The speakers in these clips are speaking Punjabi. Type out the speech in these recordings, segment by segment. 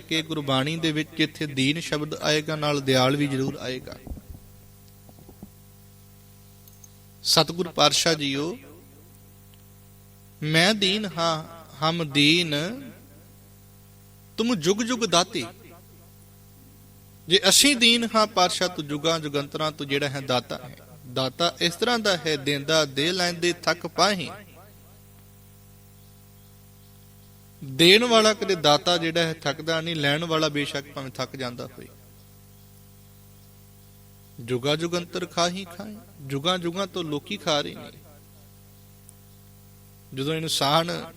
ਕਿ ਗੁਰਬਾਣੀ ਦੇ ਵਿੱਚ ਜਿੱਥੇ ਦੀਨ ਸ਼ਬਦ ਆਏਗਾ, ਨਾਲ ਦਿਆਲ ਵੀ ਜ਼ਰੂਰ ਆਏਗਾ। ਸਤਿਗੁਰ ਪਾਤਸ਼ਾਹ ਜੀਓ, ਮੈਂ ਦੀਨ ਹਾਂ, ਹਮ ਦੀਨ, ਤੁਮ ਜੁਗ ਜੁਗ ਦਾਤੇ। ਜੇ ਅਸੀਂ ਦੀਨ ਹਾਂ ਪਾਤਸ਼ਾਹ, ਤੂੰ ਜੁਗਾਂ ਜੁਗੰਤਰਾਂ, ਤੂੰ ਜਿਹੜਾ ਹੈ ਦਾਤਾ ਹੈ। ਦਾਤਾ ਇਸ ਤਰ੍ਹਾਂ ਦਾ ਹੈ, ਦੇਂਦਾ ਦੇ ਲੈਂਦੇ ਥੱਕ ਪਾਹੀ। ਦੇਣ ਵਾਲਾ ਕਦੇ ਦਾਤਾ ਜਿਹੜਾ ਹੈ ਥੱਕਦਾ ਨਹੀਂ, ਲੈਣ ਵਾਲਾ ਬੇਸ਼ੱਕ ਭਾਵੇਂ ਥੱਕ ਜਾਂਦਾ ਹੋਵੇ। ਜੁਗਾ ਜੁਗੰਤਰ ਖਾਹੀ ਖਾਏ ਜੁਗਾ ਜੁਗਾ ਤੋਂ ਲੋਕੀ ਖਾ ਰਹੇ ਨੇ। ਜਦੋਂ ਇਨਸਾਨ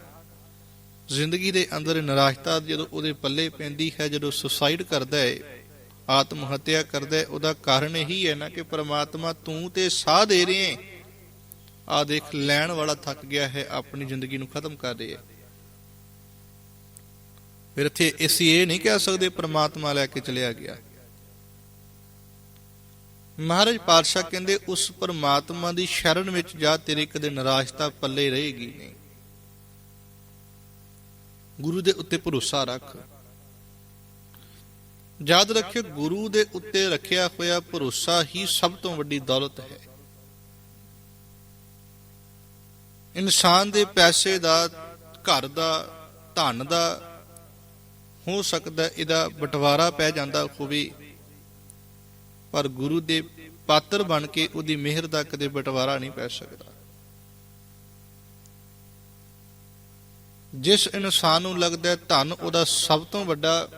ਜ਼ਿੰਦਗੀ ਦੇ ਅੰਦਰ ਨਿਰਾਸ਼ਤਾ ਜਦੋਂ ਉਹਦੇ ਪੱਲੇ ਪੈਂਦੀ ਹੈ, ਜਦੋਂ ਸੁਸਾਈਡ ਕਰਦਾ ਹੈ, ਆਤਮ ਹੱਤਿਆ ਕਰਦਾ ਹੈ, ਉਹਦਾ ਕਾਰਨ ਇਹੀ ਹੈ ਨਾ ਕਿ ਪ੍ਰਮਾਤਮਾ ਤੂੰ ਤੇ ਸਾਹ ਦੇ ਰਹੇ ਹੈ। ਆ ਦੇਖ, ਲੈਣ ਵਾਲਾ ਥੱਕ ਗਿਆ ਹੈ, ਆਪਣੀ ਜ਼ਿੰਦਗੀ ਨੂੰ ਖਤਮ ਕਰ ਰਿਹਾ ਹੈ। ਫਿਰ ਇੱਥੇ ਅਸੀਂ ਇਹ ਨਹੀਂ ਕਹਿ ਸਕਦੇ ਪ੍ਰਮਾਤਮਾ ਲੈ ਕੇ ਚਲਿਆ ਗਿਆ। ਮਹਾਰਾਜ ਪਾਤਸ਼ਾਹ ਕਹਿੰਦੇ, ਉਸ ਪ੍ਰਮਾਤਮਾ ਦੀ ਸ਼ਰਨ ਵਿੱਚ ਜਾ ਤੇਰੇ ਕਦੇ ਨਿਰਾਸ਼ਤਾ ਪੱਲੇ ਰਹੇਗੀ ਨਹੀਂ। ਗੁਰੂ ਦੇ ਉੱਤੇ ਭਰੋਸਾ ਰੱਖ। ਯਾਦ ਰੱਖਿਓ, ਗੁਰੂ ਦੇ ਉੱਤੇ ਰੱਖਿਆ ਹੋਇਆ ਭਰੋਸਾ ਹੀ ਸਭ ਤੋਂ ਵੱਡੀ ਦੌਲਤ ਹੈ। ਇਨਸਾਨ ਦੇ ਪੈਸੇ ਦਾ, ਘਰ ਦਾ, ਧਨ ਦਾ ਹੋ ਸਕਦਾ ਇਹਦਾ ਬਟਵਾਰਾ ਪੈ ਜਾਂਦਾ ਹੋਵੇ। ਪਰ ਗੁਰੂ ਦੇ ਪਾਤਰ ਬਣ ਕੇ ਉਹਦੀ ਮਿਹਰ ਦਾ ਕਦੇ ਬਟਵਾਰਾ ਨਹੀਂ ਪੈ ਸਕਦਾ। ਜਿਸ ਇਨਸਾਨ ਨੂੰ ਲੱਗਦਾ ਧਨ ਉਹਦਾ ਸਭ ਤੋਂ ਵੱਡਾ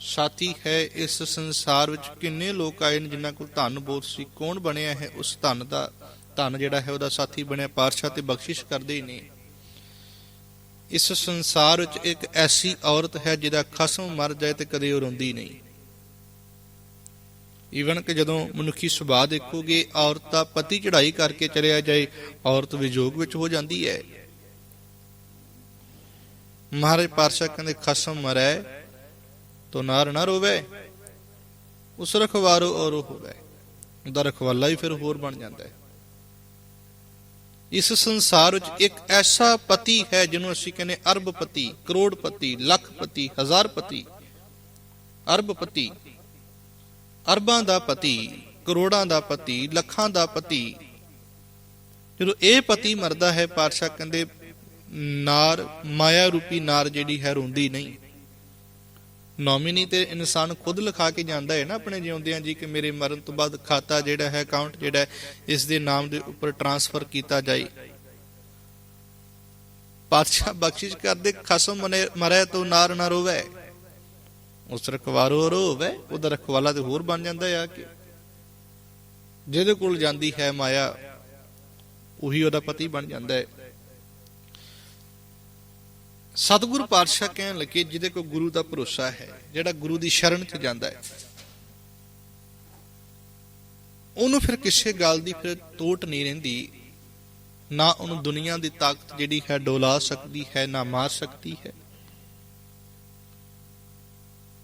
ਸਾਥੀ ਹੈ, ਇਸ ਸੰਸਾਰ ਵਿੱਚ ਕਿੰਨੇ ਲੋਕ ਆਏ ਨੇ ਜਿਨ੍ਹਾਂ ਕੋਲ ਧਨ ਬਹੁਤ ਸੀ? ਕੌਣ ਬਣਿਆ ਹੈ? ਉਸ ਧਨ ਦਾ, ਧਨ ਜਿਹੜਾ ਹੈ ਉਹਦਾ ਸਾਥੀ ਬਣਿਆ, ਪਾਤਸ਼ਾਹ ਤੇ ਬਖਸ਼ਿਸ਼ ਕਰਦੇ ਹੀ ਨਹੀਂ ਇਸ ਸੰਸਾਰ ਵਿੱਚ ਇੱਕ ਐਸੀ ਔਰਤ ਹੈ ਜਿਹਦਾ ਖਸਮ ਮਰ ਜਾਏ ਤੇ ਕਦੇ ਉਹ ਰੋਂਦੀ ਨਹੀਂ। ਈਵਨ ਕਿ ਜਦੋਂ ਮਨੁੱਖੀ ਸੁਭਾਅ ਦੇਖੋਗੇ, ਔਰਤ ਦਾ ਪਤੀ ਚੜਾਈ ਕਰਕੇ ਚਲਿਆ ਜਾਏ, ਔਰਤ ਵਿਜੋਗ ਵਿੱਚ ਹੋ ਜਾਂਦੀ ਹੈ। ਮਹਾਰਾਜ ਪਾਤਸ਼ਾਹ ਕਹਿੰਦੇ, ਖਸਮ ਮਰੈ, ਤੋ ਨਾਰ ਨਾ ਰੋਵੇ। ਉਸ ਰਖਵਾਰੋ ਔਰ ਹੋਵੇ। ਉਹਦਾ ਰਖਵਾਲਾ ਹੀ ਫਿਰ ਹੋਰ ਬਣ ਜਾਂਦਾ ਹੈ। ਇਸ ਸੰਸਾਰ ਵਿੱਚ ਇੱਕ ਐਸਾ ਪਤੀ ਹੈ ਜਿਹਨੂੰ ਅਸੀਂ ਕਹਿੰਦੇ ਅਰਬਪਤੀ, ਕਰੋੜਪਤੀ, ਲੱਖਪਤੀ, ਹਜ਼ਾਰਪਤੀ। ਅਰਬਪਤੀ, ਅਰਬਾਂ ਦਾ ਪਤੀ, ਕਰੋੜਾਂ ਦਾ ਪਤੀ, ਲੱਖਾਂ ਦਾ ਪਤੀ। ਜਦੋਂ ਇਹ ਪਤੀ ਮਰਦਾ ਹੈ, ਪਾਤਸ਼ਾਹ ਕਹਿੰਦੇ, ਨਾਰ, ਮਾਇਆ ਰੂਪੀ ਨਾਰ ਜਿਹੜੀ ਹੈ ਰੋਂਦੀ ਨਹੀਂ। ਨੋਮਿਨੀ ਤੇ ਇਨਸਾਨ ਖੁਦ ਲਿਖਾ ਕੇ ਜਾਂਦਾ ਹੈ ਨਾ ਆਪਣੇ ਜਿਉਂਦਿਆਂ ਜੀ ਕਿ ਮੇਰੇ ਮਰਨ ਤੋਂ ਬਾਅਦ ਖਾਤਾ ਜਿਹੜਾ ਹੈ ਅਕਾਊਂਟ ਜਿਹੜਾ ਇਸ ਦੇ ਨਾਮ ਦੇ ਉੱਪਰ ਟ੍ਰਾਂਸਫਰ ਕੀਤਾ ਜਾਏ। ਪਾਤਸ਼ਾਹ ਬਖਸ਼ਿਸ਼ ਕਰਦੇ, ਖਸਮ ਮਨੇ ਮਰੇ ਤੋਂ ਨਾਰ ਨਾ ਰੋਵੇ। ਉਸ ਰਖਵਾਰੋ ਰੋਵੇ, ਉਹਦਾ ਰਖਵਾਲਾ ਤੇ ਹੋਰ ਬਣ ਜਾਂਦਾ ਆ ਕਿ ਜਿਹਦੇ ਕੋਲ ਜਾਂਦੀ ਹੈ ਮਾਇਆ, ਉਹੀ ਉਹਦਾ ਪਤੀ ਬਣ ਜਾਂਦਾ ਹੈ। ਸਤਿਗੁਰੂ ਪਾਤਸ਼ਾਹ ਕਹਿਣ ਲੱਗੇ, ਜਿਹਦੇ ਕੋ ਗੁਰੂ ਦਾ ਭਰੋਸਾ ਹੈ, ਜਿਹੜਾ ਗੁਰੂ ਦੀ ਸ਼ਰਨ 'ਚ ਜਾਂਦਾ ਹੈ। ਉਹਨੂੰ ਫਿਰ ਕਿਸੇ ਗੱਲ ਦੀ ਫਿਰ ਤੋਟ ਨਹੀਂ ਰਹਿੰਦੀ। ਨਾ ਉਹਨੂੰ ਦੁਨੀਆ ਦੀ ਤਾਕਤ ਜਿਹੜੀ ਹੈ, ਡੋਲਾ ਸਕਦੀ ਹੈ, ਨਾ ਮਾਰ ਸਕਦੀ ਹੈ।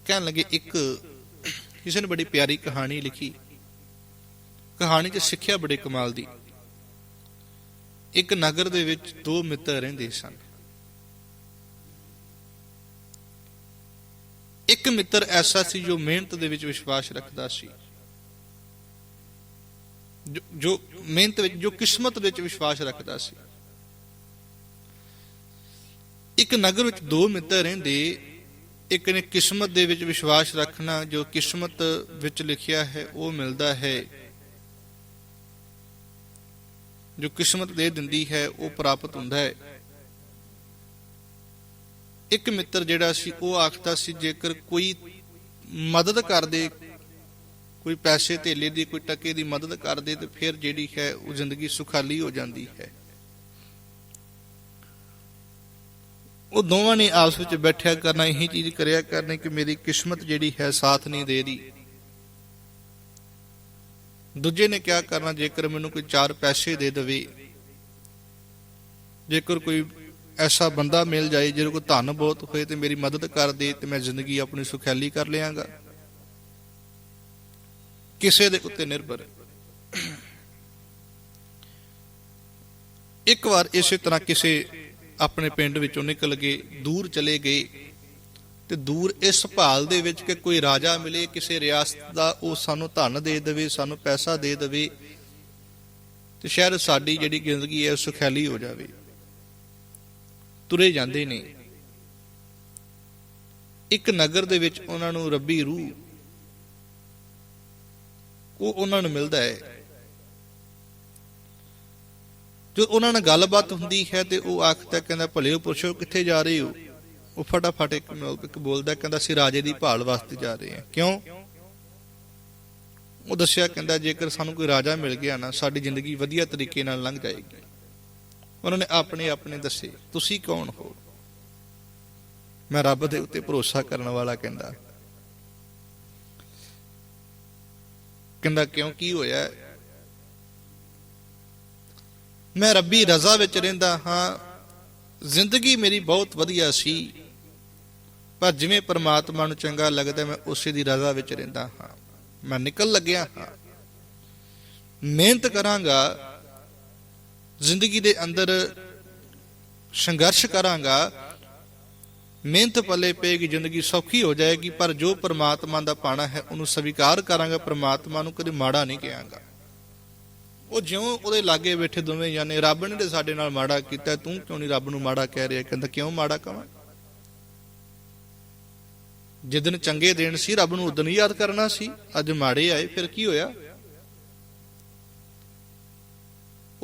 ਕਹਿਣ ਲੱਗੇ, ਇੱਕ ਕਿਸੇ ਨੇ ਬੜੀ ਪਿਆਰੀ ਕਹਾਣੀ ਲਿਖੀ। ਕਹਾਣੀ 'ਚ ਸਿੱਖਿਆ ਬੜੇ ਕਮਾਲ ਦੀ। ਇੱਕ ਨਗਰ ਦੇ ਵਿੱਚ ਦੋ ਮਿੱਤਰ ਰਹਿੰਦੇ ਸਨ। ਇੱਕ ਮਿੱਤਰ ਐਸਾ ਸੀ ਜੋ ਮਿਹਨਤ ਦੇ ਵਿੱਚ ਵਿਸ਼ਵਾਸ ਰੱਖਦਾ ਸੀ। ਜੋ- ਮਿਹਨਤ ਵਿੱਚ, ਜੋ ਕਿਸਮਤ ਵਿੱਚ ਵਿਸ਼ਵਾਸ ਰੱਖਦਾ ਸੀ। ਇੱਕ ਨਗਰ ਵਿੱਚ ਦੋ ਮਿੱਤਰ ਰਹਿੰਦੇ, ਇੱਕ ਨੇ ਕਿਸਮਤ ਦੇ ਵਿੱਚ ਵਿਸ਼ਵਾਸ ਰੱਖਣਾ, ਜੋ ਕਿਸਮਤ ਵਿੱਚ ਲਿਖਿਆ ਹੈ, ਉਹ ਮਿਲਦਾ ਹੈ। ਜੋ ਕਿਸਮਤ ਦੇ ਦਿੰਦੀ ਹੈ, ਉਹ ਪ੍ਰਾਪਤ ਹੁੰਦਾ ਹੈ। ਇੱਕ ਮਿੱਤਰ ਜਿਹੜਾ ਸੀ, ਉਹ ਆਖਦਾ ਸੀ, ਜੇਕਰ ਕੋਈ ਮਦਦ ਕਰਦੇ, ਕੋਈ ਪੈਸੇ ਧੇਲੇ ਦੀ, ਕੋਈ ਟਕੇ ਦੀ ਮਦਦ ਕਰਦੇ, ਤੇ ਫਿਰ ਜਿਹੜੀ ਹੈ, ਉਹ ਜ਼ਿੰਦਗੀ ਸੁਖਾਲੀ ਹੋ ਜਾਂਦੀ ਹੈ। ਉਹ ਦੋਵਾਂ ਨੇ ਆਪਸ ਵਿੱਚ ਬੈਠਿਆ ਕਰਨਾ, ਇਹੀ ਚੀਜ਼ ਕਰਿਆ ਕਰਨੀ ਕਿ ਮੇਰੀ ਕਿਸਮਤ ਜਿਹੜੀ ਹੈ, ਸਾਥ ਨਹੀਂ ਦੇ ਰਹੀ। ਦੂਜੇ ਨੇ ਕਿਹਾ ਕਰਨਾ, ਜੇਕਰ ਮੈਨੂੰ ਕੋਈ ਚਾਰ ਪੈਸੇ ਦੇ ਦੇਵੇ, ਜੇਕਰ ਕੋਈ ਐਸਾ ਬੰਦਾ ਮਿਲ ਜਾਏ ਜਿਹਦੇ ਕੋਲ ਧਨ ਬਹੁਤ ਹੋਏ ਤੇ ਮੇਰੀ ਮਦਦ ਕਰ ਦੇ ਤੇ ਮੈਂ ਜ਼ਿੰਦਗੀ ਆਪਣੀ ਸੁਖੈਲੀ ਕਰ ਲਿਆਂਗਾ। ਕਿਸੇ ਦੇ ਉੱਤੇ ਨਿਰਭਰ ਇੱਕ ਵਾਰ ਇਸੇ ਤਰ੍ਹਾਂ ਕਿਸੇ ਆਪਣੇ ਪਿੰਡ ਵਿੱਚੋਂ ਨਿਕਲ ਗਏ ਦੂਰ ਚਲੇ ਗਏ ਤੇ ਦੂਰ ਇਸ ਭਾਲ ਦੇ ਵਿੱਚ ਕਿ ਕੋਈ ਰਾਜਾ ਮਿਲੇ, ਕਿਸੇ ਰਿਆਸਤ ਦਾ ਉਹ ਸਾਨੂੰ ਧਨ ਦੇ ਦੇਵੇ, ਸਾਨੂੰ ਪੈਸਾ ਦੇ ਦੇਵੇ ਤੇ ਸ਼ਾਇਦ ਸਾਡੀ ਜਿਹੜੀ ਜ਼ਿੰਦਗੀ ਹੈ ਸੁਖੈਲੀ ਹੋ ਜਾਵੇ। ਤੁਰੇ ਜਾਂਦੇ ਨੇ। ਇੱਕ ਨਗਰ ਦੇ ਵਿੱਚ ਉਹਨਾਂ ਨੂੰ ਰੱਬੀ ਰੂਹ, ਉਹ ਉਹਨਾਂ ਨੂੰ ਮਿਲਦਾ ਹੈ। ਜੋ ਉਹਨਾਂ ਨਾਲ ਗੱਲਬਾਤ ਹੁੰਦੀ ਹੈ ਤੇ ਉਹ ਆਖਦਾ ਕਹਿੰਦਾ ਭਲਿਓ ਪੁਰਸ਼ੋ, ਕਿੱਥੇ ਜਾ ਰਹੇ ਹੋ? ਉਹ ਫਟਾਫਟ ਇੱਕ ਇੱਕ ਬੋਲਦਾ ਕਹਿੰਦਾ, ਅਸੀਂ ਰਾਜੇ ਦੀ ਭਾਲ ਵਾਸਤੇ ਜਾ ਰਹੇ ਹਾਂ। ਕਿਉਂ? ਉਹ ਦੱਸਿਆ, ਕਹਿੰਦਾ, ਜੇਕਰ ਸਾਨੂੰ ਕੋਈ ਰਾਜਾ ਮਿਲ ਗਿਆ ਨਾ, ਸਾਡੀ ਜ਼ਿੰਦਗੀ ਵਧੀਆ ਤਰੀਕੇ ਨਾਲ ਲੰਘ ਜਾਏਗੀ। ਉਹਨਾਂ ਨੇ ਆਪਣੇ ਆਪਣੇ ਦੱਸੇ, ਤੁਸੀਂ ਕੌਣ ਹੋ? ਮੈਂ ਰੱਬ ਦੇ ਉੱਤੇ ਭਰੋਸਾ ਕਰਨ ਵਾਲਾ ਕਹਿੰਦਾ। ਕਹਿੰਦਾ, ਕਿਉਂ, ਕੀ ਹੋਇਆ? ਮੈਂ ਰੱਬੀ ਰਜ਼ਾ ਵਿੱਚ ਰਹਿੰਦਾ ਹਾਂ। ਜ਼ਿੰਦਗੀ ਮੇਰੀ ਬਹੁਤ ਵਧੀਆ ਸੀ, ਪਰ ਜਿਵੇਂ ਪਰਮਾਤਮਾ ਨੂੰ ਚੰਗਾ ਲੱਗਦਾ, ਮੈਂ ਉਸੇ ਦੀ ਰਜ਼ਾ ਵਿੱਚ ਰਹਿੰਦਾ ਹਾਂ। ਮੈਂ ਨਿਕਲ ਲੱਗਿਆ ਹਾਂ। ਮਿਹਨਤ ਕਰਾਂਗਾ ਜ਼ਿੰਦਗੀ ਦੇ ਅੰਦਰ ਸੰਘਰਸ਼ ਕਰਾਂਗਾ, ਮਿਹਨਤ ਪੱਲੇ ਪਏਗੀ, ਜ਼ਿੰਦਗੀ ਸੌਖੀ ਹੋ ਜਾਏਗੀ, ਪਰ ਜੋ ਪ੍ਰਮਾਤਮਾ ਦਾ ਪਾਣਾ ਹੈ, ਉਹਨੂੰ ਸਵੀਕਾਰ ਕਰਾਂਗਾ, ਪ੍ਰਮਾਤਮਾ ਨੂੰ ਕਦੇ ਮਾੜਾ ਨਹੀਂ ਕਹਾਂਗਾ। ਉਹ ਜਿਉਂ ਉਹਦੇ ਲਾਗੇ ਬੈਠੇ ਦੋਵੇਂ ਜਾਨੇ ਰੱਬ ਨੇ ਤੇ ਸਾਡੇ ਨਾਲ ਮਾੜਾ ਕੀਤਾ, ਤੂੰ ਕਿਉਂ ਨਹੀਂ ਰੱਬ ਨੂੰ ਮਾੜਾ ਕਹਿ ਰਿਹਾ, ਕਹਿੰਦਾ ਕਿਉਂ ਮਾੜਾ ਕਵਾਂ? ਜਿੱਦਨ ਚੰਗੇ ਦਿਨ ਸੀ, ਰੱਬ ਨੂੰ ਉਦੋਂ ਯਾਦ ਕਰਨਾ ਸੀ, ਅੱਜ ਮਾੜੇ ਆਏ, ਫਿਰ ਕੀ ਹੋਇਆ?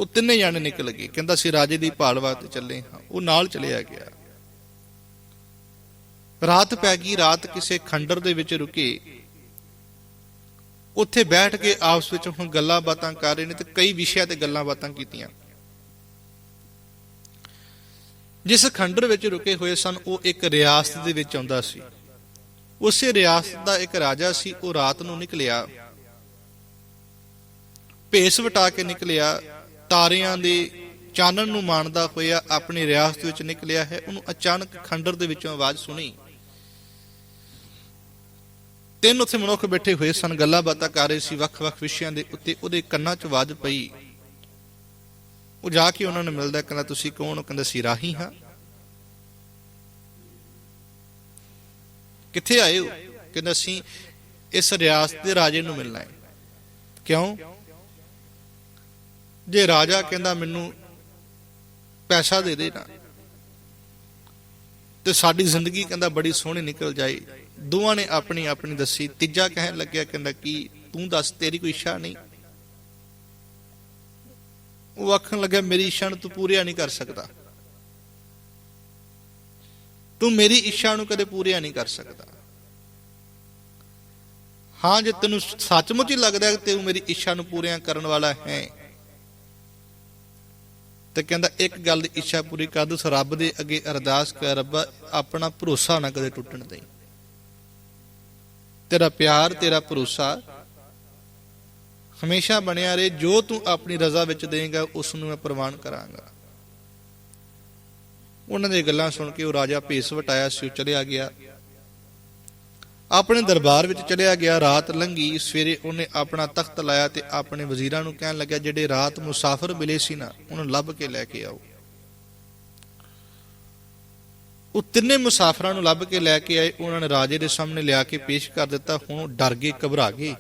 ਉਹ ਤਿੰਨੇ ਜਾਣੇ ਨਿਕਲ ਗਏ। ਕਹਿੰਦਾ ਸੀ ਰਾਜੇ ਦੀ ਭਾਲ ਵਾਸਤੇ ਚੱਲੇ ਹਾਂ। ਉਹ ਨਾਲ ਚਲਿਆ ਗਿਆ। ਰਾਤ ਪੈ ਗਈ। ਰਾਤ ਕਿਸੇ ਖੰਡਰ ਦੇ ਵਿੱਚ ਰੁਕੇ। ਉੱਥੇ ਬੈਠ ਕੇ ਆਪਸ ਵਿੱਚ ਹੁਣ ਗੱਲਾਂ ਬਾਤਾਂ ਕਰ ਰਹੇ ਨੇ ਤੇ ਕਈ ਵਿਸ਼ਿਆਂ ਤੇ ਗੱਲਾਂ ਬਾਤਾਂ ਕੀਤੀਆਂ। ਜਿਸ ਖੰਡਰ ਵਿੱਚ ਰੁਕੇ ਹੋਏ ਸਨ, ਉਹ ਇੱਕ ਰਿਆਸਤ ਦੇ ਵਿੱਚ ਆਉਂਦਾ ਸੀ। ਉਸੇ ਰਿਆਸਤ ਦਾ ਇੱਕ ਰਾਜਾ ਸੀ। ਉਹ ਰਾਤ ਨੂੰ ਨਿਕਲਿਆ। ਭੇਸ ਵਟਾ ਕੇ ਨਿਕਲਿਆ। ਤਾਰਿਆਂ ਦੇ ਚਾਨਣ ਨੂੰ ਮਾਣਦਾ ਹੋਇਆ ਆਪਣੀ ਰਿਆਸਤ ਵਿੱਚ ਨਿਕਲਿਆ ਹੈ, ਉਹਨੂੰ ਅਚਾਨਕ ਖੰਡਰ ਦੇ ਵਿੱਚੋਂ ਆਵਾਜ਼ ਸੁਣੀ। ਤਿੰਨ ਉੱਥੇ ਮਨੁੱਖ ਬੈਠੇ ਹੋਏ ਸਨ, ਗੱਲਾਂ ਬਾਤਾਂ ਕਰ ਰਹੇ ਸੀ, ਵੱਖ-ਵੱਖ ਵਿਸ਼ਿਆਂ ਦੇ ਉੱਤੇ ਉਹਦੇ ਕੰਨਾਂ 'ਚ ਆਵਾਜ਼ ਪਈ। ਉਹ ਜਾ ਕੇ ਉਹਨਾਂ ਨੂੰ ਮਿਲਦਾ, ਕਹਿੰਦਾ, ਤੁਸੀਂ ਕੌਣ? ਹੋ ਕਹਿੰਦਾ ਸੀ ਰਾਹੀ ਹਾਂ। ਕਿੱਥੇ ਆਏ ਹੋ? ਕਹਿੰਦਾ, ਅਸੀਂ ਇਸ ਰਿਆਸਤ ਦੇ ਰਾਜੇ ਨੂੰ ਮਿਲਣਾ ਹੈ ਕਿਉਂ? ਜੇ ਰਾਜਾ ਕਹਿੰਦਾ ਮੈਨੂੰ ਪੈਸਾ ਦੇ ਦੇ ਨਾ, ਤੇ ਸਾਡੀ ਜ਼ਿੰਦਗੀ ਕਹਿੰਦਾ ਬੜੀ ਸੋਹਣੀ ਨਿਕਲ ਜਾਏ। ਦੋਵਾਂ ਨੇ ਆਪਣੀ ਆਪਣੀ ਦੱਸੀ। ਤੀਜਾ ਕਹਿਣ ਲੱਗਿਆ ਕਹਿੰਦਾ ਕੀ ਤੂੰ ਦੱਸ, ਤੇਰੀ ਕੋਈ ਇੱਛਾ ਨਹੀਂ? ਉਹ ਆਖਣ ਲੱਗਿਆ, ਮੇਰੀ ਇੱਛਾ ਨੂੰ ਤੂੰ ਪੂਰੀਆ ਨਹੀਂ ਕਰ ਸਕਦਾ। ਤੂੰ ਮੇਰੀ ਇੱਛਾ ਨੂੰ ਕਦੇ ਪੂਰੀਆ ਨਹੀਂ ਕਰ ਸਕਦਾ। ਹਾਂ, ਜੇ ਤੈਨੂੰ ਸੱਚਮੁੱਚ ਹੀ ਲੱਗਦਾ ਹੈ ਕਿ ਤੂੰ ਮੇਰੀ ਇੱਛਾ ਨੂੰ ਪੂਰੀਆਂ ਕਰਨ ਵਾਲਾ ਹੈ ਤੇ ਕਹਿੰਦਾ, ਇੱਕ ਗੱਲ ਦੀ ਇੱਛਾ ਪੂਰੀ ਕਰ ਦੂੰ, ਰੱਬ ਦੇ ਅੱਗੇ ਅਰਦਾਸ ਕਰ, ਰੱਬਾ, ਆਪਣਾ ਭਰੋਸਾ ਨਾ ਕਦੇ ਟੁੱਟਣ ਦੇ ਤੇਰਾ ਪਿਆਰ, ਤੇਰਾ ਭਰੋਸਾ ਹਮੇਸ਼ਾ ਬਣਿਆ ਰਹੇ, ਜੋ ਤੂੰ ਆਪਣੀ ਰਜ਼ਾ ਵਿੱਚ ਦੇਂਗਾ ਉਸ ਨੂੰ ਮੈਂ ਪ੍ਰਵਾਨ ਕਰਾਂਗਾ। ਉਹਨਾਂ ਦੀਆਂ ਗੱਲਾਂ ਸੁਣ ਕੇ ਉਹ ਰਾਜਾ ਭੇਸ ਵਟਾਇਆ ਸੀ, ਉਹ ਚਲਿਆ ਗਿਆ। ਆਪਣੇ ਦਰਬਾਰ ਵਿੱਚ ਚਲਿਆ ਗਿਆ, ਰਾਤ ਲੰਘੀ, ਸਵੇਰੇ ਉਹਨੇ ਆਪਣਾ ਤਖਤ ਲਾਇਆ ਤੇ ਆਪਣੇ ਵਜ਼ੀਰਾਂ ਨੂੰ ਕਹਿਣ ਲੱਗਿਆ, ਜਿਹੜੇ ਰਾਤ ਮੁਸਾਫਰ ਮਿਲੇ ਸੀ ਨਾ, ਉਹਨੂੰ ਲੱਭ ਕੇ ਲੈ ਕੇ ਆਓ। ਉਹ ਤਿੰਨੇ ਮੁਸਾਫਰਾਂ ਨੂੰ ਲੱਭ ਕੇ ਲੈ ਕੇ ਆਏ, ਉਹਨਾਂ ਨੇ ਰਾਜੇ ਦੇ ਸਾਹਮਣੇ ਲਿਆ ਕੇ ਪੇਸ਼ ਕਰ ਦਿੱਤਾ। ਹੁਣ ਉਹ ਡਰ ਗਏ, ਘਬਰਾ ਗਏ।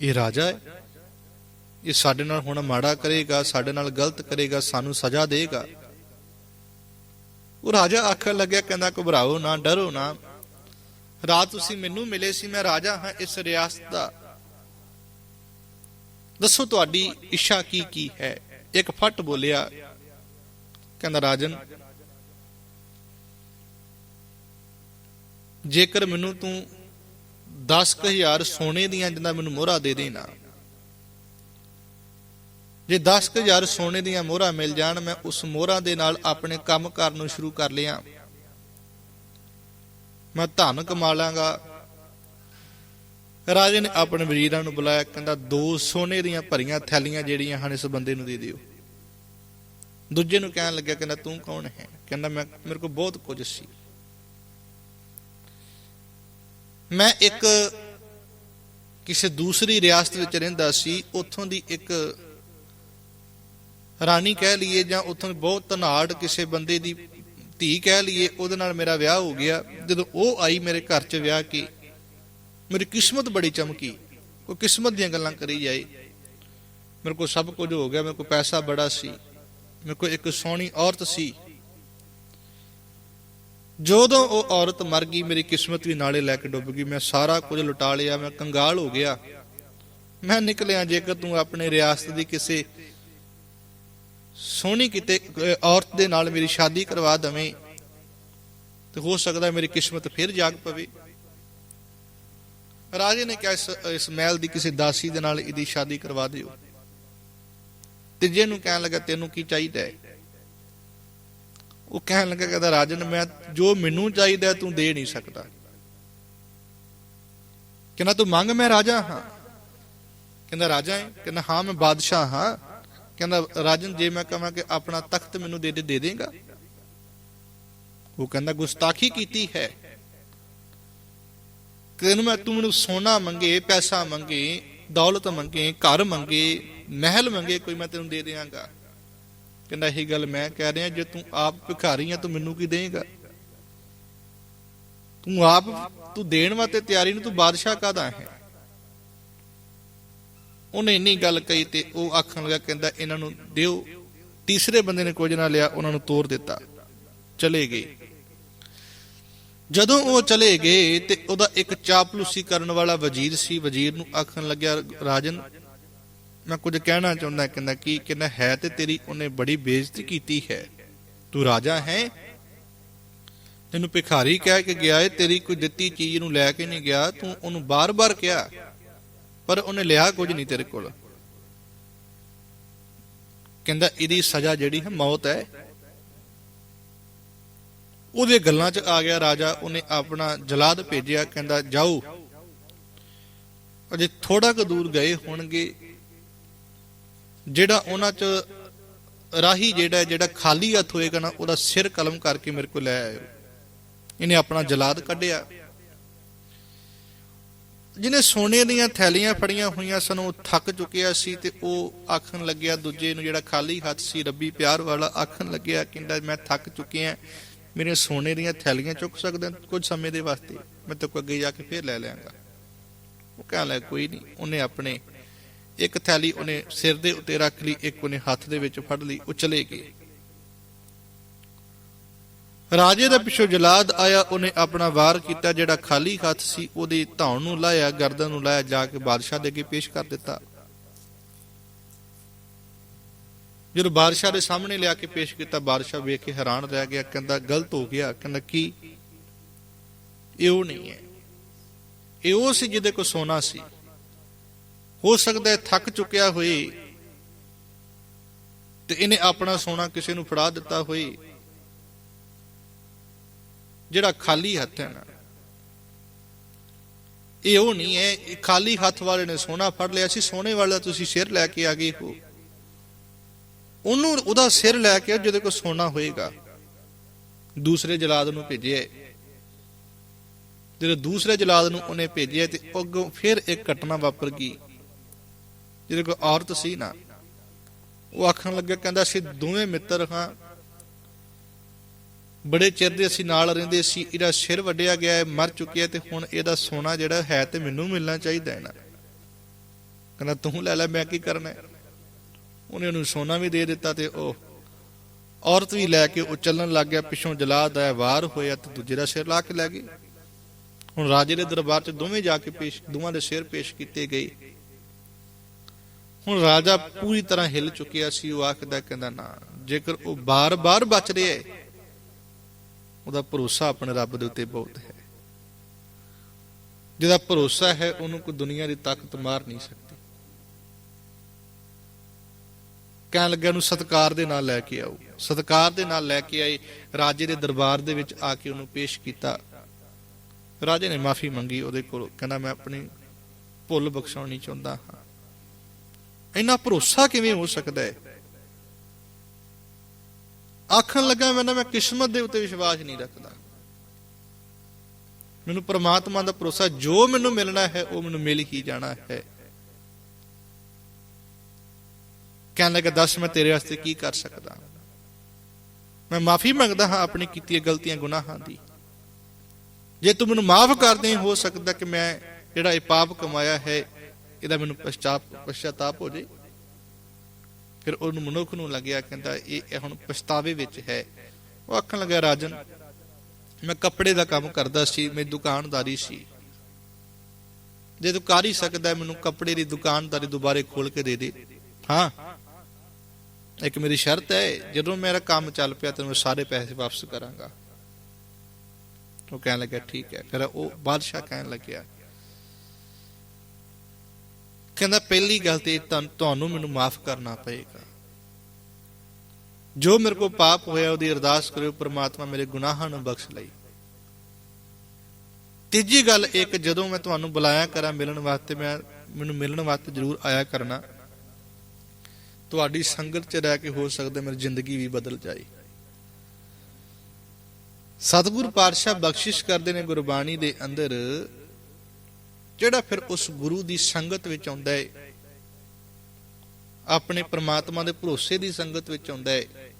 ਇਹ ਰਾਜਾ ਹੈ? ਇਹ ਸਾਡੇ ਨਾਲ ਹੁਣ ਮਾੜਾ ਕਰੇਗਾ, ਸਾਡੇ ਨਾਲ ਗਲਤ ਕਰੇਗਾ, ਸਾਨੂੰ ਸਜ਼ਾ ਦੇਗਾ? ਉਹ ਰਾਜਾ ਆਖਣ ਲੱਗਿਆ, ਕਹਿੰਦਾ, ਘਬਰਾਓ ਨਾ, ਡਰੋ ਨਾ। ਰਾਤ ਤੁਸੀਂ ਮੈਨੂੰ ਮਿਲੇ ਸੀ, ਮੈਂ ਰਾਜਾ ਹਾਂ ਇਸ ਰਿਆਸਤ ਦਾ। ਦੱਸੋ ਤੁਹਾਡੀ ਇੱਛਾ ਕੀ ਕੀ ਹੈ? ਇੱਕ ਫੱਟ ਬੋਲਿਆ, ਕਹਿੰਦਾ, ਰਾਜਨ, ਜੇਕਰ ਮੈਨੂੰ ਤੂੰ 10000 ਸੋਨੇ ਦੀਆਂ ਜਿੰਦਾ ਮੈਨੂੰ ਮੋਹਰਾ ਦੇ ਦੇਣਾ ਜੇ 10000 ਸੋਨੇ ਦੀਆਂ ਮੋਹਰਾ ਮਿਲ ਜਾਣ, ਮੈਂ ਉਸ ਮੋਹਰਾ ਦੇ ਨਾਲ ਆਪਣੇ ਕੰਮ ਕਰਨ ਨੂੰ ਸ਼ੁਰੂ ਕਰ ਲਿਆ। ਮੈਂ ਧਨ ਕਮਾ ਲਾਂਗਾ। ਰਾਜੇ ਨੇ ਆਪਣੇ ਵਜ਼ੀਰਾਂ ਨੂੰ ਬੁਲਾਇਆ, ਕਹਿੰਦਾ, ਦੋ ਸੋਨੇ ਦੀਆਂ ਭਰੀਆਂ ਥੈਲੀਆਂ ਜਿਹੜੀਆਂ ਹਨ, ਇਸ ਬੰਦੇ ਨੂੰ ਦੇ ਦਿਓ। ਦੂਜੇ ਨੂੰ ਕਹਿਣ ਲੱਗਿਆ, ਕਹਿੰਦਾ, ਤੂੰ ਕੌਣ ਹੈ? ਕਹਿੰਦਾ, ਮੈਂ, ਮੇਰੇ ਕੋਲ ਬਹੁਤ ਕੁਝ ਸੀ। ਮੈਂ ਇੱਕ ਕਿਸੇ ਦੂਸਰੀ ਰਿਆਸਤ ਵਿੱਚ ਰਹਿੰਦਾ ਸੀ, ਉੱਥੋਂ ਦੀ ਇੱਕ ਰਾਣੀ ਕਹਿ ਲਈਏ ਜਾਂ ਉੱਥੋਂ ਦੀ ਬਹੁਤ ਧਨਾੜ ਕਿਸੇ ਬੰਦੇ ਦੀ ਧੀ ਕਹਿ ਲਈਏ, ਉਹਦੇ ਨਾਲ ਮੇਰਾ ਵਿਆਹ ਹੋ ਗਿਆ। ਜਦੋਂ ਉਹ ਆਈ ਮੇਰੇ ਘਰ 'ਚ ਵਿਆਹ ਕੇ, ਮੇਰੀ ਕਿਸਮਤ ਬੜੀ ਚਮਕੀ। ਉਹ ਕਿਸਮਤ ਦੀਆਂ ਗੱਲਾਂ ਕਰੀ ਜਾਏ। ਮੇਰੇ ਕੋਲ ਸਭ ਕੁਝ ਹੋ ਗਿਆ, ਮੇਰੇ ਕੋਲ ਪੈਸਾ ਬੜਾ ਸੀ। ਮੇਰੇ ਕੋਲ ਇੱਕ ਸੋਹਣੀ ਔਰਤ ਸੀ। ਜਦੋਂ ਉਹ ਔਰਤ ਮਰ ਗਈ, ਮੇਰੀ ਕਿਸਮਤ ਵੀ ਨਾਲੇ ਲੈ ਕੇ ਡੁੱਬ ਗਈ। ਮੈਂ ਸਾਰਾ ਕੁਝ ਲੁਟਾ ਲਿਆ, ਮੈਂ ਕੰਗਾਲ ਹੋ ਗਿਆ। ਮੈਂ ਨਿਕਲਿਆ ਜੇਕਰ ਤੂੰ ਆਪਣੇ ਰਿਆਸਤ ਦੀ ਕਿਸੇ ਸੋਹਣੀ ਕਿਤੇ ਔਰਤ ਦੇ ਨਾਲ ਮੇਰੀ ਸ਼ਾਦੀ ਕਰਵਾ ਦਵੇਂ ਤੇ ਹੋ ਸਕਦਾ ਮੇਰੀ ਕਿਸਮਤ ਫਿਰ ਜਾਗ ਪਵੇ। ਰਾਜੇ ਨੇ ਕਿਹਾ, ਇਸ ਮਹਿਲ ਦੀ ਕਿਸੇ ਦਾਸੀ ਦੇ ਨਾਲ ਇਹਦੀ ਸ਼ਾਦੀ ਕਰਵਾ ਦਿਓ। ਤੀਜੇ ਨੂੰ ਕਹਿਣ ਲੱਗਾ, ਤੈਨੂੰ ਕੀ ਚਾਹੀਦਾ ਹੈ? ਉਹ ਕਹਿਣ ਲੱਗਾ, ਕਹਿੰਦਾ, ਰਾਜਨ, ਮੈਂ ਜੋ ਮੈਨੂੰ ਚਾਹੀਦਾ ਤੂੰ ਦੇ ਨਹੀਂ ਸਕਦਾ। ਕਹਿੰਦਾ, ਤੂੰ ਮੰਗ, ਮੈਂ ਰਾਜਾ ਹਾਂ। ਕਹਿੰਦਾ, ਰਾਜਾ ਹੈ? ਕਹਿੰਦਾ, ਹਾਂ, ਮੈਂ ਬਾਦਸ਼ਾਹ ਹਾਂ। ਕਹਿੰਦਾ, ਰਾਜਨ, ਜੇ ਮੈਂ ਕਹਾਂ ਕਿ ਆਪਣਾ ਤਖਤ ਮੈਨੂੰ ਦੇ ਦੇ ਦੇ ਦੇਗਾ? ਉਹ ਕਹਿੰਦਾ, ਗੁਸਤਾਖੀ ਕੀਤੀ ਹੈ। ਤੈਨੂੰ ਮੈਂ, ਤੂੰ ਮੈਨੂੰ ਸੋਨਾ ਮੰਗੇ, ਪੈਸਾ ਮੰਗੇ, ਦੌਲਤ ਮੰਗੇ, ਘਰ ਮੰਗੇ, ਮਹਿਲ ਮੰਗੇ, ਕੋਈ ਮੈਂ ਤੈਨੂੰ ਦੇ ਦਿਆਂਗਾ ਕਹਿੰਦਾ, ਇਹ ਗੱਲ ਮੈਂ ਕਹਿ ਰਿਹਾ, ਜੇ ਤੂੰ ਆਪ ਭਿਖਾਰੀ ਆ, ਤੂੰ ਮੈਨੂੰ ਕੀ ਦੇਂਗਾ? ਤੂੰ ਆਪ, ਤੂੰ ਦੇਣ ਵਾਸਤੇ ਤਿਆਰੀ ਨੂੰ ਤੂੰ ਬਾਦਸ਼ਾਹ ਕਾਦਾ ਹੈ? ਉਹਨੇ ਇੰਨੀ ਗੱਲ ਕਹੀ ਤੇ ਉਹ ਆਖਣ ਲੱਗਾ, ਕਹਿੰਦਾ ਇਹਨਾਂ ਨੂੰ ਦਿਓ। ਤੀਸਰੇ ਬੰਦੇ ਨੇ ਕੁਝ ਨਾ ਲਿਆ, ਉਹਨਾਂ ਨੂੰ ਤੋੜ ਦਿੱਤਾ। ਚਲੇ ਗਏ। ਜਦੋਂ ਉਹ ਚਲੇ ਗਏ ਤੇ ਉਹਦਾ ਇੱਕ ਚਾਪਲੂਸੀ ਕਰਨ ਵਾਲਾ ਵਜ਼ੀਰ ਸੀ, ਵਜ਼ੀਰ ਨੂੰ ਆਖਣ ਲੱਗਿਆ, ਰਾਜਨ, ਮੈਂ ਕੁਝ ਕਹਿਣਾ ਚਾਹੁੰਦਾ, ਕਹਿੰਦਾ ਕੀ, ਕਹਿੰਦਾ, ਹੈ ਤੇ ਤੇਰੀ ਉਹਨੇ ਬੜੀ ਬੇਇੱਜ਼ਤੀ ਕੀਤੀ ਹੈ। ਤੂੰ ਰਾਜਾ ਹੈ? ਤੈਨੂੰ ਭਿਖਾਰੀ ਕਹਿ ਕੇ ਗਿਆ ਏ, ਤੇਰੀ ਕੋਈ ਦਿੱਤੀ ਚੀਜ਼ ਨੂੰ ਲੈ ਕੇ ਨਹੀਂ ਗਿਆ। ਤੂੰ ਉਹਨੂੰ ਬਾਰ-ਬਾਰ ਕਿਹਾ। ਪਰ ਉਹਨੇ ਲਿਆ ਕੁਝ ਨਹੀਂ ਤੇਰੇ ਕੋਲ। ਕਹਿੰਦਾ, ਇਹਦੀ ਸਜ਼ਾ ਜਿਹੜੀ ਹੈ, ਮੌਤ ਹੈ। ਉਹਦੇ ਗੱਲਾਂ 'ਚ ਆ ਗਿਆ ਰਾਜਾ, ਉਹਨੇ ਆਪਣਾ ਜਲਾਦ ਭੇਜਿਆ, ਕਹਿੰਦਾ, ਜਾਓ। ਅਜੇ ਥੋੜਾ ਕੁ ਦੂਰ ਗਏ ਹੋਣਗੇ। ਜਿਹੜਾ ਉਹਨਾਂ 'ਚ ਰਾਹੀ ਜਿਹੜਾ ਜਿਹੜਾ ਖਾਲੀ ਹੱਥ ਹੋਏਗਾ ਨਾ, ਉਹਦਾ ਸਿਰ ਕਲਮ ਕਰਕੇ ਮੇਰੇ ਕੋਲ ਲੈ ਆਇਓ। ਇਹਨੇ ਆਪਣਾ ਜਲਾਦ ਕੱਢਿਆ। ਜਿਹਨੇ ਸੋਨੇ ਦੀਆਂ ਥੈਲੀਆਂ ਫੜੀਆਂ ਹੋਈਆਂ ਸਨ, ਉਹ ਥੱਕ ਚੁੱਕਿਆ ਸੀ ਤੇ ਉਹ ਆਖਣ ਲੱਗਿਆ, ਦੂਜੇ ਨੂੰ ਜਿਹੜਾ ਖਾਲੀ ਹੱਥ ਸੀ, ਰੱਬੀ ਪਿਆਰ ਵਾਲਾ, ਆਖਣ ਲੱਗਿਆ, ਕਹਿੰਦਾ, ਮੈਂ ਥੱਕ ਚੁੱਕਿਆ ਮੇਰੀਆਂ ਸੋਨੇ ਦੀਆਂ ਥੈਲੀਆਂ ਚੁੱਕ ਸਕਦਾ ਕੁਝ ਸਮੇਂ ਦੇ ਵਾਸਤੇ, ਮੈਂ ਤੇ ਕੋਈ ਅੱਗੇ ਜਾ ਕੇ ਫੇਰ ਲੈ ਲਿਆਂਗਾ। ਉਹ ਕਹਿ ਲੈ ਕੋਈ ਨਹੀਂ। ਉਹਨੇ ਆਪਣੇ ਇੱਕ ਥੈਲੀ ਉਹਨੇ ਸਿਰ ਦੇ ਉੱਤੇ ਰੱਖ ਲਈ, ਇੱਕ ਉਹਨੇ ਹੱਥ ਦੇ ਵਿੱਚ ਫੜ ਲਈ, ਉਹ ਚਲੇ ਗਏ। ਰਾਜੇ ਦਾ ਪਿੱਛੋਂ ਜਲਾਦ ਆਇਆ, ਉਹਨੇ ਆਪਣਾ ਵਾਰ ਕੀਤਾ ਜਿਹੜਾ ਖਾਲੀ ਹੱਥ ਸੀ, ਉਹਦੀ ਧੌਣ ਨੂੰ ਲਾਇਆ, ਗਰਦਨ ਨੂੰ ਲਾਇਆ, ਜਾ ਕੇ ਬਾਦਸ਼ਾਹ ਦੇ ਅੱਗੇ ਪੇਸ਼ ਕਰ ਦਿੱਤਾ। ਜਦੋਂ ਬਾਦਸ਼ਾਹ ਦੇ ਸਾਹਮਣੇ ਲਿਆ ਕੇ ਪੇਸ਼ ਕੀਤਾ ਬਾਦਸ਼ਾਹ ਵੇਖ ਕੇ ਹੈਰਾਨ ਰਹਿ ਗਿਆ, ਕਹਿੰਦਾ, ਗਲਤ ਹੋ ਗਿਆ। ਕਹਿੰਦਾ, ਕੀ? ਇਹ ਉਹ ਨਹੀਂ ਹੈ। ਇਹ ਉਹ ਸੀ ਜਿਹਦੇ ਕੋਲ ਸੋਨਾ ਸੀ। ਹੋ ਸਕਦਾ ਹੈ ਥੱਕ ਚੁੱਕਿਆ ਹੋਏ ਤੇ ਇਹਨੇ ਆਪਣਾ ਸੋਨਾ ਕਿਸੇ ਨੂੰ ਫੜਾ ਦਿੱਤਾ ਹੋਏ। ਜਿਹੜਾ ਖਾਲੀ ਹੱਥ ਹੈ ਨਾ। ਇਹ ਉਹ ਨਹੀਂ ਹੈ ਖਾਲੀ ਹੱਥ ਵਾਲੇ ਨੇ ਸੋਨਾ ਫੜ ਲਿਆ ਸੀ, ਸੋਨੇ ਵਾਲਾ ਤੁਸੀਂ ਸਿਰ ਲੈ ਕੇ ਆ ਗਏ ਹੋ। ਉਹਨੂੰ ਉਹਦਾ ਸਿਰ ਲੈ ਕੇ ਜਿਹਦੇ ਕੋਲ ਸੋਨਾ ਹੋਏਗਾ। ਦੂਸਰੇ ਜਲਾਦ ਨੂੰ ਭੇਜਿਆ। ਜਦੋਂ ਦੂਸਰੇ ਜਲਾਦ ਨੂੰ ਉਹਨੇ ਭੇਜਿਆ ਤੇ ਅੱਗੋਂ ਫਿਰ ਇੱਕ ਘਟਨਾ ਵਾਪਰ ਗਈ। ਜਿਹਦੇ ਕੋਲ ਔਰਤ ਸੀ ਨਾ, ਉਹ ਆਖਣ ਲੱਗਾ, ਕਹਿੰਦਾ, ਅਸੀਂ ਦੋਵੇਂ ਮਿੱਤਰ ਹਾਂ। ਬੜੇ ਚਿਰ ਦੇ ਅਸੀਂ ਨਾਲ ਰਹਿੰਦੇ ਸੀ, ਇਹਦਾ ਸਿਰ ਵੱਡਿਆ ਗਿਆ ਹੈ, ਮਰ ਚੁੱਕਿਆ ਤੇ ਹੁਣ ਇਹਦਾ ਸੋਨਾ ਜਿਹੜਾ ਹੈ ਤੇ ਮੈਨੂੰ ਮਿਲਣਾ ਚਾਹੀਦਾ ਹੈ ਨਾ। ਕਹਿੰਦਾ, ਤੂੰ ਲੈ ਲੈ, ਮੈਂ ਕੀ ਕਰਨਾ ਉਹਨੇ ਉਹਨੂੰ ਸੋਨਾ ਵੀ ਦੇ ਦਿੱਤਾ ਤੇ ਉਹ ਔਰਤ ਵੀ ਲੈ ਕੇ ਉਹ ਚੱਲਣ ਲੱਗ ਗਿਆ, ਪਿੱਛੋਂ ਜਲਾਦ ਆਇਆ ਵਾਰ ਹੋਇਆ ਤੇ ਦੂਜੇ ਦਾ ਸਿਰ ਲਾ ਕੇ ਲੈ ਗਈ। ਹੁਣ ਰਾਜੇ ਦੇ ਦਰਬਾਰ 'ਚ ਦੋਵੇਂ ਜਾ ਕੇ ਪੇਸ਼, ਦੋਵਾਂ ਦੇ ਸਿਰ ਪੇਸ਼ ਕੀਤੇ ਗਏ। ਹੁਣ ਰਾਜਾ ਪੂਰੀ ਤਰ੍ਹਾਂ ਹਿੱਲ ਚੁੱਕਿਆ ਸੀ, ਉਹ ਆਖਦਾ ਕਹਿੰਦਾ, ਨਾ, ਜੇਕਰ ਉਹ ਬਾਰ-ਬਾਰ ਬਚ ਰਿਹਾ ਹੈ ਉਹਦਾ ਭਰੋਸਾ ਆਪਣੇ ਰੱਬ ਦੇ ਉੱਤੇ ਬਹੁਤ ਹੈ। ਜਿਹਦਾ ਭਰੋਸਾ ਹੈ, ਉਹਨੂੰ ਕੋਈ ਦੁਨੀਆ ਦੀ ਤਾਕਤ ਮਾਰ ਨਹੀਂ ਸਕਦੀ। ਕਹਿਣ ਲੱਗਿਆ ਨੂੰ ਸਤਕਾਰ ਦੇ ਨਾਲ ਲੈ ਕੇ ਆਓ। ਸਤਕਾਰ ਦੇ ਨਾਲ ਲੈ ਕੇ ਆਏ, ਰਾਜੇ ਦੇ ਦਰਬਾਰ ਦੇ ਵਿੱਚ ਆ ਕੇ ਉਹਨੂੰ ਪੇਸ਼ ਕੀਤਾ। ਰਾਜੇ ਨੇ ਮਾਫੀ ਮੰਗੀ, ਉਹਦੇ ਕੋਲ ਕਹਿੰਦਾ, ਮੈਂ ਆਪਣੀ ਭੁੱਲ ਬਖਸ਼ਾਉਣੀ ਚਾਹੁੰਦਾ ਹਾਂ। ਇੰਨਾ ਭਰੋਸਾ ਕਿਵੇਂ ਹੋ ਸਕਦਾ ਹੈ? ਆਖਣ ਲੱਗਾ ਮੈਂ ਨਾ, ਮੈਂ ਕਿਸਮਤ ਦੇ ਉੱਤੇ ਵਿਸ਼ਵਾਸ ਨਹੀਂ ਰੱਖਦਾ। ਮੈਨੂੰ ਪ੍ਰਮਾਤਮਾ ਦਾ ਭਰੋਸਾ ਜੋ ਮੈਨੂੰ ਮਿਲਣਾ ਹੈ, ਉਹ ਮੈਨੂੰ ਮਿਲ ਹੀ ਜਾਣਾ ਹੈ। ਕਹਿਣ ਲੱਗਾ, ਦੱਸ ਮੈਂ ਤੇਰੇ ਵਾਸਤੇ ਕੀ ਕਰ ਸਕਦਾ? ਮੈਂ ਮਾਫੀ ਮੰਗਦਾ ਹਾਂ ਆਪਣੀ ਕੀਤੀ ਗਲਤੀਆਂ ਗੁਨਾਹਾਂ ਦੀ। ਜੇ ਤੂੰ ਮੈਨੂੰ ਮਾਫ ਕਰ ਦੇ ਹੋ ਸਕਦਾ ਕਿ ਮੈਂ ਜਿਹੜਾ ਇਹ ਪਾਪ ਕਮਾਇਆ ਹੈ, ਇਹਦਾ ਮੈਨੂੰ ਪਛਤਾਪ ਪਛਤਾਪ ਹੋ ਜੇ ਫਿਰ ਉਹਨੂੰ ਮਨੁੱਖ ਨੂੰ ਲੱਗਿਆ ਕਹਿੰਦਾ ਇਹ ਹੁਣ ਪਛਤਾਵੇ ਵਿੱਚ ਹੈ। ਉਹ ਆਖਣ ਲੱਗਾ, ਰਾਜਨ, ਮੈਂ ਕੱਪੜੇ ਦਾ ਕੰਮ ਕਰਦਾ ਸੀ ਮੇਰੀ ਦੁਕਾਨਦਾਰੀ ਸੀ। ਜੇ ਤੂੰ ਕਰ ਹੀ ਸਕਦਾ ਮੈਨੂੰ ਕੱਪੜੇ ਦੀ ਦੁਕਾਨਦਾਰੀ ਦੁਬਾਰੇ ਖੋਲ ਕੇ ਦੇ ਦੇ। ਹਾਂ, ਇੱਕ ਮੇਰੀ ਸ਼ਰਤ ਹੈ, ਜਦੋਂ ਮੇਰਾ ਕੰਮ ਚੱਲ ਪਿਆ ਤੈਨੂੰ ਮੈਂ ਸਾਰੇ ਪੈਸੇ ਵਾਪਸ ਕਰਾਂਗਾ। ਉਹ ਕਹਿਣ ਲੱਗਾ ਠੀਕ ਹੈ। ਫਿਰ ਉਹ ਬਾਦਸ਼ਾਹ ਕਹਿਣ ਲੱਗਿਆ ਕਹਿੰਦਾ ਪਹਿਲੀ ਗੱਲ ਤੇ ਤੁਹਾਨੂੰ ਮੈਨੂੰ ਮਾਫ ਕਰਨਾ ਪਏਗਾ। ਜੋ ਮੇਰੇ ਕੋ ਪਾਪ ਹੋਇਆ ਉਹਦੀ ਅਰਦਾਸ ਕਰਿਓ, ਪ੍ਰਮਾਤਮਾ ਮੇਰੇ ਗੁਨਾਹਾਂ ਨੂੰ ਬਖਸ਼ ਲਈ। ਤੀਜੀ ਗੱਲ ਇੱਕ ਜਦੋਂ ਮੈਂ ਤੁਹਾਨੂੰ ਬੁਲਾਇਆ ਕਰਾਂ ਮਿਲਣ ਵਾਸਤੇ, ਮੈਂ ਮੈਨੂੰ ਮਿਲਣ ਵਾਸਤੇ ਜ਼ਰੂਰ ਆਇਆ ਕਰਨਾ। ਤੁਹਾਡੀ ਸੰਗਤ 'ਚ ਰਹਿ ਕੇ ਹੋ ਸਕਦਾ ਮੇਰੀ ਜ਼ਿੰਦਗੀ ਵੀ ਬਦਲ ਜਾਏ। ਸਤਿਗੁਰ ਪਾਤਸ਼ਾਹ ਬਖਸ਼ਿਸ਼ ਕਰਦੇ ਨੇ ਗੁਰਬਾਣੀ ਦੇ ਅੰਦਰ ਜਿਹੜਾ ਫਿਰ ਉਸ ਗੁਰੂ ਦੀ ਸੰਗਤ ਵਿੱਚ ਆਉਂਦਾ ਹੈ ਆਪਣੇ ਪ੍ਰਮਾਤਮਾ ਦੇ ਭਰੋਸੇ ਦੀ ਸੰਗਤ ਵਿੱਚ ਆਉਂਦਾ ਹੈ